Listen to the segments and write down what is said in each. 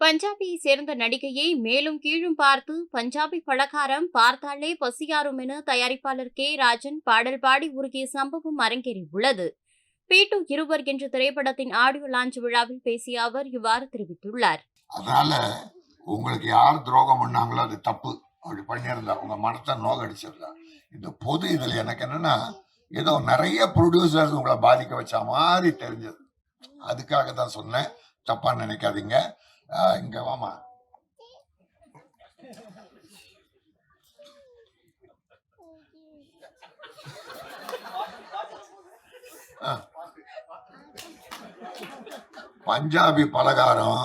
பஞ்சாபியை சேர்ந்த நடிகையை மேலும் கீழும் பார்த்து பஞ்சாபி பலகாரம் பார்த்தாலே பசியாரும் என தயாரிப்பாளர் கே. ராஜன் பாடல் பாடி உருகிய சம்பவம் அரங்கேறியுள்ளது. பீட்டு இருவர் என்ற திரைப்படத்தின் ஆடியோ லான்ச் விழாவில் பேசிய அவர் இவ்வாறு தெரிவித்துள்ளார். அதனால உங்களுக்கு யார் துரோகம் பண்ணாங்களோ அது தப்பு. அப்படி பண்ணியிருந்தா உங்க மனத்தை நோகடிச்சிருந்தா. இந்த பொது இதில் எனக்கு என்னன்னா ஏதோ நிறைய ப்ரொடியூசர்ஸ் உங்களை பாதிக்க வச்ச மாதிரி தெரிஞ்சது. அதுக்காக தான் சொன்னேன். தப்பா நினைக்காதீங்க. இங்க வாமா ஆ. பஞ்சாபி பலகாரம்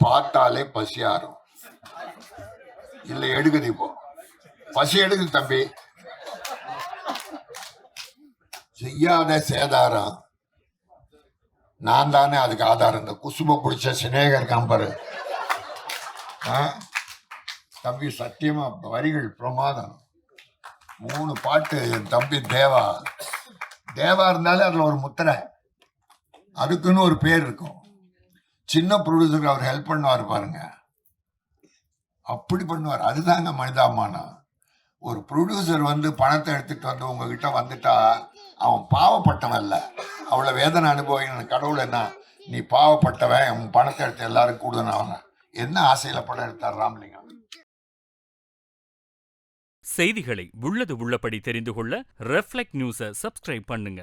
பார்த்தாலே பசியாரும். இல்ல எடுக்குது இப்போ பசி எடுக்குது தம்பி. செய்யாத சேதாரம். நான் தானே அதுக்கு ஆதாரம். இந்த குசும பிடிச்ச சினேகர் கம்பரு தம்பி சத்தியமா வரிகள் பிரமாதம். மூணு பாட்டு என் தம்பி தேவா. தேவா இருந்தாலே அதில் ஒரு முத்திரை. அதுக்குன்னு ஒரு பேர் இருக்கும். சின்ன ப்ரொடியூசருக்கு அவர் ஹெல்ப் பண்ணுவார் பாருங்க. அப்படி பண்ணுவார். அதுதாங்க மனிதாமானம் ஒரு ப்ரொடியூசர் வந்து பணத்தை எடுத்துட்டு வந்து உங்ககிட்ட வந்துட்டா அவன் பாவப்பட்டவன் இல்லை அவ்வளோ வேதனை அனுபவிக்கணும் கடவுள் என்ன? நீ பாவப்பட்டவன் உன் பணத்தை எடுத்து எல்லாரும் கூடுதல் என்ன ஆசையில் படம் எடுத்தார் ராமலிங்கம்? செய்திகளை உள்ளது உள்ளபடி தெரிந்து கொள்ள ரெஃப்ளெக்ட் நியூஸை சப்ஸ்கிரைப் பண்ணுங்க.